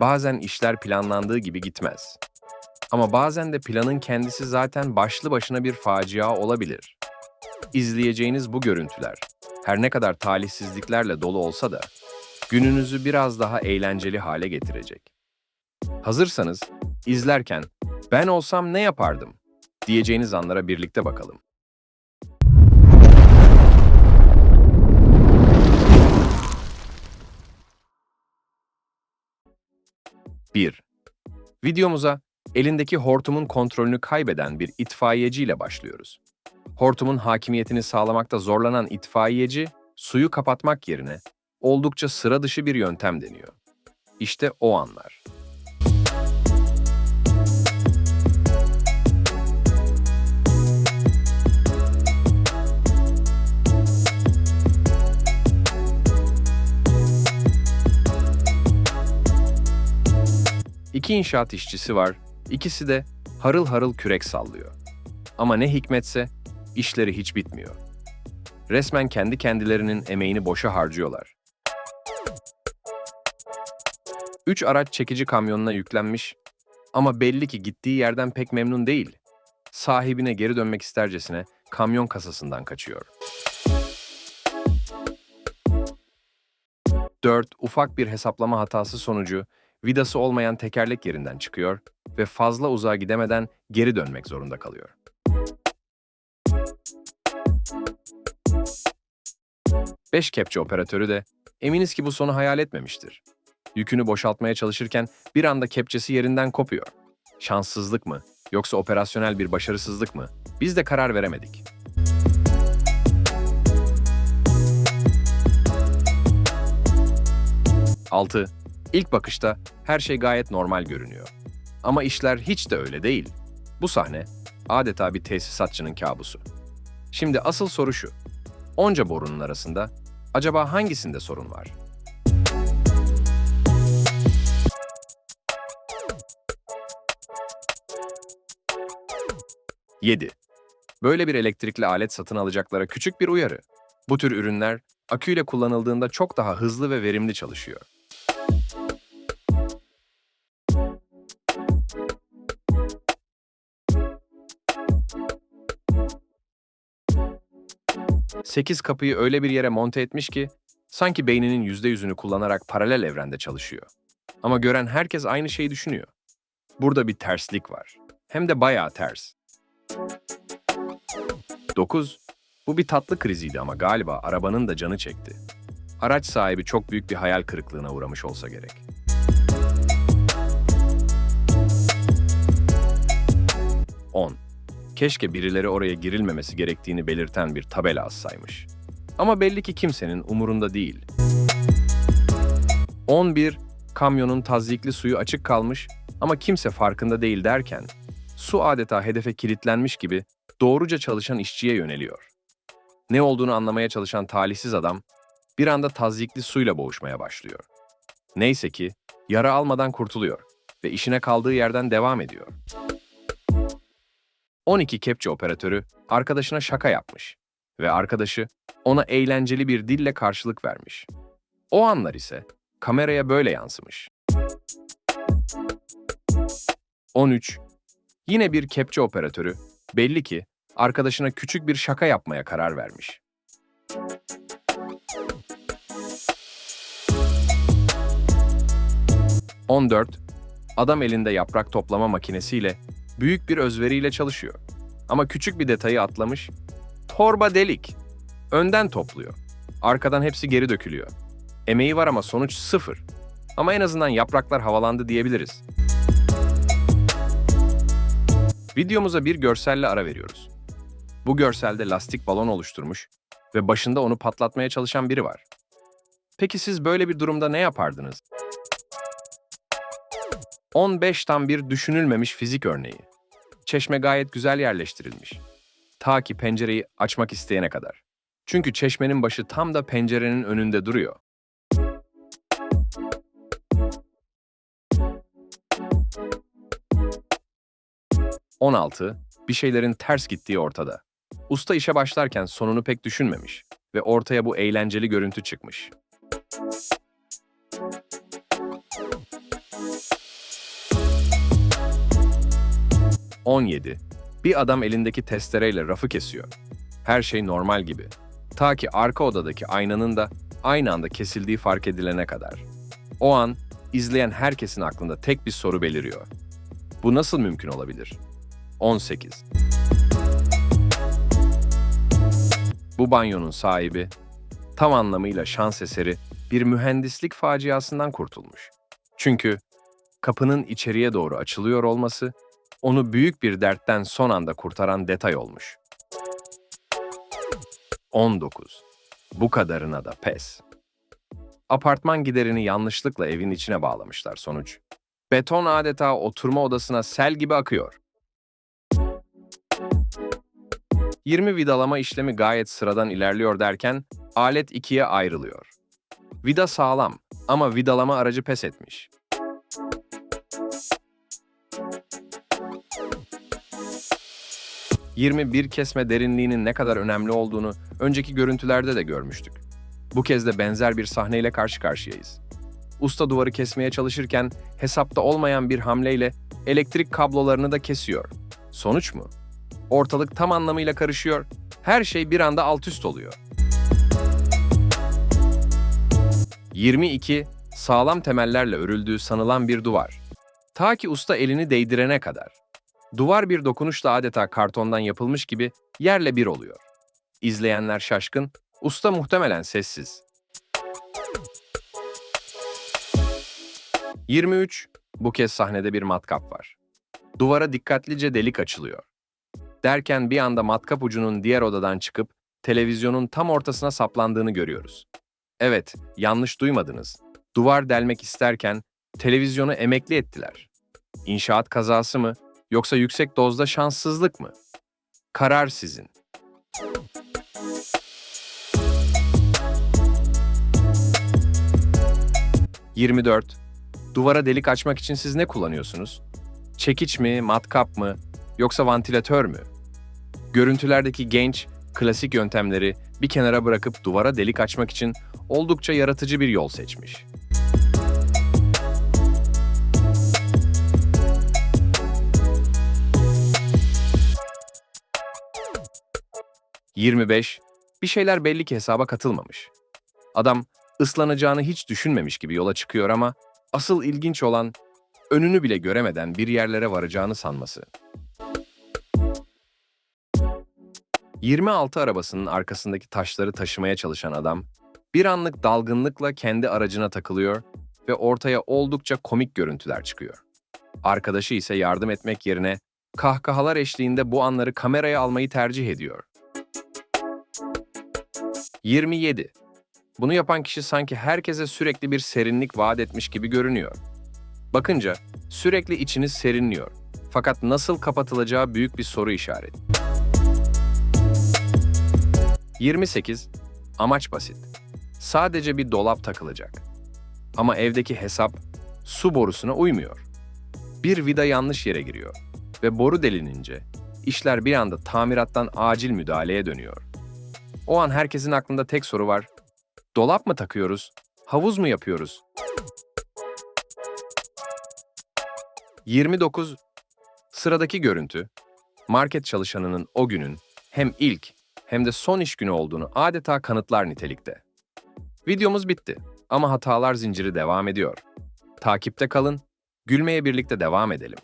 Bazen işler planlandığı gibi gitmez. Ama bazen de planın kendisi zaten başlı başına bir facia olabilir. İzleyeceğiniz bu görüntüler, her ne kadar talihsizliklerle dolu olsa da, gününüzü biraz daha eğlenceli hale getirecek. Hazırsanız, izlerken ben olsam ne yapardım diyeceğiniz anlara birlikte bakalım. Bir. Videomuza elindeki hortumun kontrolünü kaybeden bir itfaiyeci ile başlıyoruz. Hortumun hakimiyetini sağlamakta zorlanan itfaiyeci, suyu kapatmak yerine oldukça sıra dışı bir yöntem deniyor. İşte o anlar. İki inşaat işçisi var, ikisi de harıl harıl kürek sallıyor. Ama ne hikmetse işleri hiç bitmiyor. Resmen kendi kendilerinin emeğini boşa harcıyorlar. Üç araç çekici kamyonuna yüklenmiş ama belli ki gittiği yerden pek memnun değil. Sahibine geri dönmek istercesine kamyon kasasından kaçıyor. 4. Ufak bir hesaplama hatası sonucu vidası olmayan tekerlek yerinden çıkıyor ve fazla uzağa gidemeden geri dönmek zorunda kalıyor. Beş kepçe operatörü de eminiz ki bu sonu hayal etmemiştir. Yükünü boşaltmaya çalışırken bir anda kepçesi yerinden kopuyor. Şanssızlık mı yoksa operasyonel bir başarısızlık mı? Biz de karar veremedik. Altı. İlk bakışta her şey gayet normal görünüyor. Ama işler hiç de öyle değil. Bu sahne adeta bir tesisatçının kabusu. Şimdi asıl soru şu. Onca borunun arasında acaba hangisinde sorun var? Yedi. Böyle bir elektrikli alet satın alacaklara küçük bir uyarı. Bu tür ürünler aküyle kullanıldığında çok daha hızlı ve verimli çalışıyor. 8 kapıyı öyle bir yere monte etmiş ki sanki beyninin %100'ünü kullanarak paralel evrende çalışıyor. Ama gören herkes aynı şeyi düşünüyor. Burada bir terslik var. Hem de bayağı ters. 9. Bu bir tatlı kriziydi ama galiba arabanın da canı çekti. Araç sahibi çok büyük bir hayal kırıklığına uğramış olsa gerek. On. Keşke birileri oraya girilmemesi gerektiğini belirten bir tabela assaymış. Ama belli ki kimsenin umurunda değil. 11. Kamyonun tazyikli suyu açık kalmış ama kimse farkında değil derken, su adeta hedefe kilitlenmiş gibi doğruca çalışan işçiye yöneliyor. Ne olduğunu anlamaya çalışan talihsiz adam bir anda tazyikli suyla boğuşmaya başlıyor. Neyse ki yara almadan kurtuluyor ve işine kaldığı yerden devam ediyor. 12 kepçe operatörü arkadaşına şaka yapmış ve arkadaşı ona eğlenceli bir dille karşılık vermiş. O anlar ise kameraya böyle yansımış. 13. Yine bir kepçe operatörü belli ki arkadaşına küçük bir şaka yapmaya karar vermiş. ...14. Adam elinde yaprak toplama makinesiyle büyük bir özveriyle çalışıyor. Ama küçük bir detayı atlamış. Torba delik. Önden topluyor. Arkadan hepsi geri dökülüyor. Emeği var ama sonuç sıfır. Ama en azından yapraklar havalandı diyebiliriz. Videomuza bir görselle ara veriyoruz. Bu görselde lastik balon oluşturmuş ve başında onu patlatmaya çalışan biri var. Peki siz böyle bir durumda ne yapardınız? 15 tam bir düşünülmemiş fizik örneği. Çeşme gayet güzel yerleştirilmiş. Ta ki pencereyi açmak isteyene kadar. Çünkü çeşmenin başı tam da pencerenin önünde duruyor. ...16. Bir şeylerin ters gittiği ortada. Usta işe başlarken sonunu pek düşünmemiş ve ortaya bu eğlenceli görüntü çıkmış. 17. Bir adam elindeki testereyle rafı kesiyor. Her şey normal gibi. Ta ki arka odadaki aynanın da aynı anda kesildiği fark edilene kadar. O an izleyen herkesin aklında tek bir soru beliriyor. Bu nasıl mümkün olabilir? 18. Bu banyonun sahibi tam anlamıyla şans eseri bir mühendislik faciasından kurtulmuş. Çünkü kapının içeriye doğru açılıyor olması onu büyük bir dertten son anda kurtaran detay olmuş. 19. Bu kadarına da pes. Apartman giderini yanlışlıkla evin içine bağlamışlar sonuç. Beton adeta oturma odasına sel gibi akıyor. 20 vidalama işlemi gayet sıradan ilerliyor derken alet ikiye ayrılıyor. Vida sağlam ama vidalama aracı pes etmiş. ...21 kesme derinliğinin ne kadar önemli olduğunu önceki görüntülerde de görmüştük. Bu kez de benzer bir sahneyle karşı karşıyayız. Usta duvarı kesmeye çalışırken hesapta olmayan bir hamleyle elektrik kablolarını da kesiyor. Sonuç mu? Ortalık tam anlamıyla karışıyor, her şey bir anda alt üst oluyor. 22. Sağlam temellerle örüldüğü sanılan bir duvar. Ta ki usta elini değdirene kadar. Duvar bir dokunuşla adeta kartondan yapılmış gibi yerle bir oluyor. İzleyenler şaşkın, usta muhtemelen sessiz. 23. Bu kez sahnede bir matkap var. Duvara dikkatlice delik açılıyor. Derken bir anda matkap ucunun diğer odadan çıkıp televizyonun tam ortasına saplandığını görüyoruz. Evet, yanlış duymadınız. Duvar delmek isterken televizyonu emekli ettiler. İnşaat kazası mı yoksa yüksek dozda şanssızlık mı? Karar sizin. ...24. Duvara delik açmak için siz ne kullanıyorsunuz? Çekiç mi, matkap mı, yoksa vantilatör mü? Görüntülerdeki genç, klasik yöntemleri bir kenara bırakıp duvara delik açmak için oldukça yaratıcı bir yol seçmiş. ...25. Bir şeyler belli ki hesaba katılmamış. Adam ıslanacağını hiç düşünmemiş gibi yola çıkıyor ama asıl ilginç olan önünü bile göremeden bir yerlere varacağını sanması. 26 arabasının arkasındaki taşları taşımaya çalışan adam, bir anlık dalgınlıkla kendi aracına takılıyor ve ortaya oldukça komik görüntüler çıkıyor. Arkadaşı ise yardım etmek yerine kahkahalar eşliğinde bu anları kameraya almayı tercih ediyor. 27. Bunu yapan kişi sanki herkese sürekli bir serinlik vaat etmiş gibi görünüyor. Bakınca sürekli içiniz serinliyor. Fakat nasıl kapatılacağı büyük bir soru işareti. 28. Amaç basit. Sadece bir dolap takılacak. Ama evdeki hesap su borusuna uymuyor. Bir vida yanlış yere giriyor ve boru delinince işler bir anda tamirattan acil müdahaleye dönüyor. O an herkesin aklında tek soru var. Dolap mı takıyoruz? Havuz mu yapıyoruz? 29. Sıradaki görüntü, market çalışanının o günün hem ilk hem de son iş günü olduğunu adeta kanıtlar nitelikte. Videomuz bitti ama hatalar zinciri devam ediyor. Takipte kalın, gülmeye birlikte devam edelim.